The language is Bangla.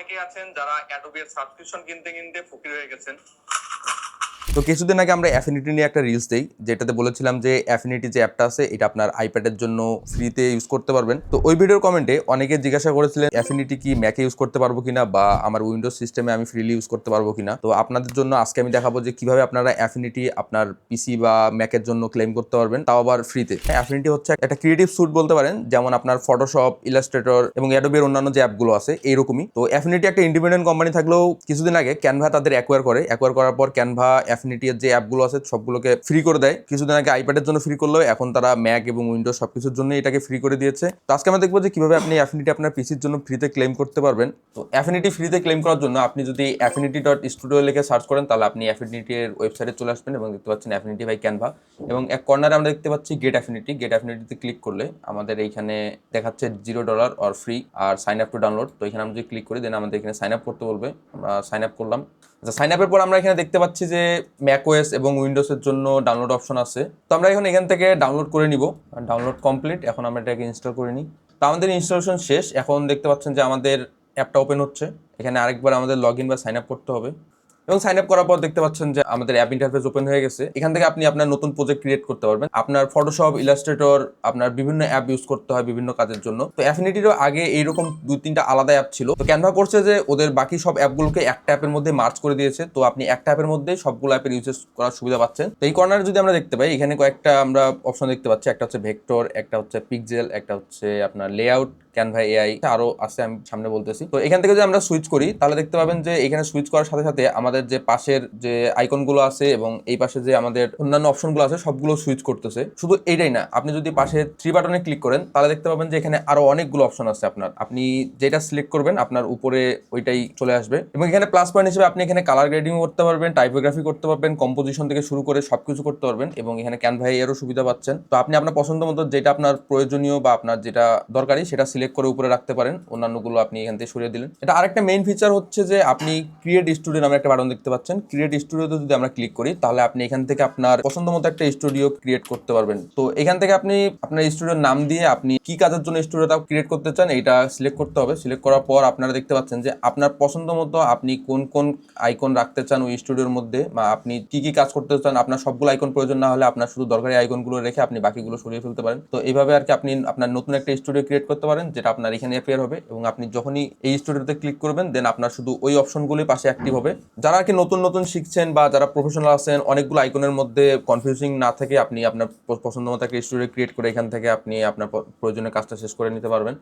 অনেকেই আছেন যারা অ্যাডোবির সাবস্ক্রিপশন কিনতে কিনতে ফকির হয়ে গেছেন। তো কিছুদিন আগে আমরা অ্যাফিনিটি নিয়ে একটা রিলস দেই, যেটাতে বলেছিলাম যে অ্যাফিনিটি যে অ্যাপটা আছে, এটা আপনার আইপ্যাডের জন্য ফ্রিতে ইউজ করতে পারবেন। তো ওই ভিডিওর কমেন্টে অনেকে জিজ্ঞাসা করেছিলেন অ্যাফিনিটি কি ম্যাকে ইউজ করতে পারব কিনা বা আমার উইন্ডোজ সিস্টেমে আমি ফ্রিলি ইউজ করতে পারব কিনা? তো আপনাদের জন্য আজকে আমি দেখাবো যে কীভাবে আপনারা অ্যাফিনিটি আপনার পিসি বা ম্যাকের জন্য ক্লেম করতে পারবেন, তাও আবার ফ্রিতে অ্যাফিনিটি হচ্ছে একটা ক্রিয়েটিভ স্যুট বলতে পারেন, যেমন আপনার ফটোশপ ইলাস্ট্রেটর এবং অ্যাডোবের অন্যান্য যে অ্যাপগুলো আছে এইরকমই তো অ্যাফিনিটি একটা ইন্ডিপেন্ডেন্ট কোম্পানি থাকলেও কিছুদিন আগে ক্যানভা তাদের অ্যাকোয়ার করে। অ্যাকোয়ার করার পর ক্যানভা অ্যাফিনিটির যে অ্যাপগুলো আছে, সবগুলোকে ফ্রি করে দেয়। কিছুদিন আগে আইপ্যাডের জন্য ফ্রি করলেও এখন তারা ম্যাক এবং উইন্ডোজ সবকিছুর জন্য এটাকে ফ্রি করে দিয়েছে। তো আজকে আমরা দেখব যে কীভাবে আপনি অ্যাফিনিটি আপনার পিসির জন্য ফ্রিতে ক্লেম করতে পারবেন। তো অ্যাফিনিটি ফ্রিতে ক্লেম করার জন্য আপনি যদি অ্যাফিনিটি ডট স্টুডিও লিখে সার্চ করেন, তাহলে আপনি অ্যাফিনিটির ওয়েবসাইটে চলে আসবেন এবং দেখতে পাচ্ছেন অ্যাফিনিটি বাই ক্যানভা এবং এক কর্নারে আমরা দেখতে পাচ্ছি গেট অ্যাফিনিটি গেট অ্যাফিনিটিতে ক্লিক করলে আমাদের এইখানে দেখাচ্ছে জিরো ডলার অর ফ্রি আর সাইন আপ টু ডাউনলোড তো এখানে আমরা যদি ক্লিক করি দেন আমাদের এখানে সাইন আপ করতে বলবে। আমরা সাইন আপ করলাম। আচ্ছা সাইন আপের পর আমরা এখানে দেখতে পাচ্ছি যে ম্যাকোয়েস ওএস এবং উইন্ডোজের জন্য ডাউনলোড অপশন আছে। তো আমরা এখন এখান থেকে ডাউনলোড করে নিব। ডাউনলোড কমপ্লিট এখন আমরা এটাকে ইনস্টল করে নিই। তো আমাদের ইনস্টলেশন শেষ। এখন দেখতে পাচ্ছেন যে আমাদের অ্যাপটা ওপেন হচ্ছে। এখানে আরেকবার আমাদের লগ ইন বা সাইন আপ করতে হবে। এবং সাইন আপ করার পর দেখতে পাচ্ছেন যে আমাদের অ্যাপ ইন্টারফেস ওপেন হয়ে গেছে। এখান থেকে আপনি আপনার নতুন প্রজেক্ট ক্রিয়েট করতে পারবেন। আপনার ফটোশপ ইলাস্ট্রেটর আপনার বিভিন্ন অ্যাপ ইউজ করতে হয় বিভিন্ন কাজের জন্য। তো অ্যাফিনিটিরও আগে এইরকম দুই তিনটা আলাদা অ্যাপ ছিল। তো ক্যানভা করছে যে ওদের বাকি সব অ্যাপগুলোকে একটা অ্যাপের মধ্যে মার্চ করে দিয়েছে। তো আপনি একটা অ্যাপের মধ্যে সবগুলো অ্যাপের ইউজেস করার সুবিধা পাচ্ছেন। তো এই কর্নারে যদি আমরা দেখতে পাই, এখানে কয়েকটা আমরা অপশন দেখতে পাচ্ছি। একটা হচ্ছে ভেক্টর একটা হচ্ছে পিকজেল একটা হচ্ছে আপনার লেআউট ক্যানভা এআই আরও আছে আমি সামনে বলতেছি। তো এখান থেকে যদি আমরা সুইচ করি, তাহলে দেখতে পাবেন যে এখানে সুইচ করার সাথে সাথে আমাদের যে পাশের যে আইকনগুলো আছে এবং এই পাশে যে আমাদের অন্যান্য অপশনগুলো আছে, সবগুলো সুইচ করতেছে। শুধু এইটাই না, আপনি যদি পাশে থ্রি বাটনে ক্লিক করেন, তাহলে দেখতে পাবেন যে এখানে আরও অনেকগুলো অপশন আছে আপনার। আপনি যেটা সিলেক্ট করবেন, আপনার উপরে ওইটাই চলে আসবে। এবং এখানে প্লাস পয়েন্ট হিসেবে আপনি এখানে কালার গ্রেডিং করতে পারবেন টাইপোগ্রাফি করতে পারবেন কম্পোজিশন থেকে শুরু করে সবকিছু করতে পারবেন এবং এখানে ক্যানভা এরও সুবিধা পাচ্ছেন। তো আপনি আপনার পছন্দ মতো যেটা আপনার প্রয়োজনীয় বা আপনার যেটা দরকারি, সেটা সিলেক্ট করে উপরে রাখতে পারেন। অন্যান্যগুলো আপনি এখান থেকে সরিয়ে দিলেন। এটা আরেকটা মেইন ফিচার হচ্ছে যে আপনি ক্রিয়েট স্টুডিও নামে একটা বাটন দেখতে পাচ্ছেন। ক্রিয়েট স্টুডিওতে যদি আমরা ক্লিক করি, তাহলে আপনি এখান থেকে আপনার পছন্দ মতো একটা স্টুডিও ক্রিয়েট করতে পারবেন। তো এখান থেকে আপনি আপনার স্টুডিওর নাম দিয়ে আপনি কি কাজের জন্য স্টুডিওটা ক্রিয়েট করতে চান, এটা সিলেক্ট করতে হবে। সিলেক্ট করার পর আপনারা দেখতে পাচ্ছেন যে আপনার পছন্দ মতো আপনি কোন কোন আইকন রাখতে চান ওই স্টুডিওর মধ্যে, বা আপনি কি কি কাজ করতে চান, আপনার সবগুলো আইকন প্রয়োজন না হলে আপনার শুধু দরকারি আইকনগুলো রেখে আপনি বাকিগুলো সরিয়ে ফেলতে পারেন। তো এইভাবে আর কি আপনি আপনার নতুন একটা স্টুডিও ক্রিয়েট করতে পারেন যেটা আপনার এখানে অ্যাপিয়ার হবে এবং আপনি যখনই এই স্টুডিওতে ক্লিক করবেন দেন আপনার শুধু ওই অপশনগুলোই পাশে অ্যাক্টিভ হবে। যারা আর কি নতুন নতুন শিখছেন বা যারা প্রফেশনাল আছেন, অনেকগুলো আইকনের মধ্যে কনফিউজিং না থেকে আপনি আপনার পছন্দ মতো একটা স্টুডিও ক্রিয়েট করে এখান থেকে আপনি আপনার প্রয়োজনীয় কাজটা শেষ করে নিতে পারবেন।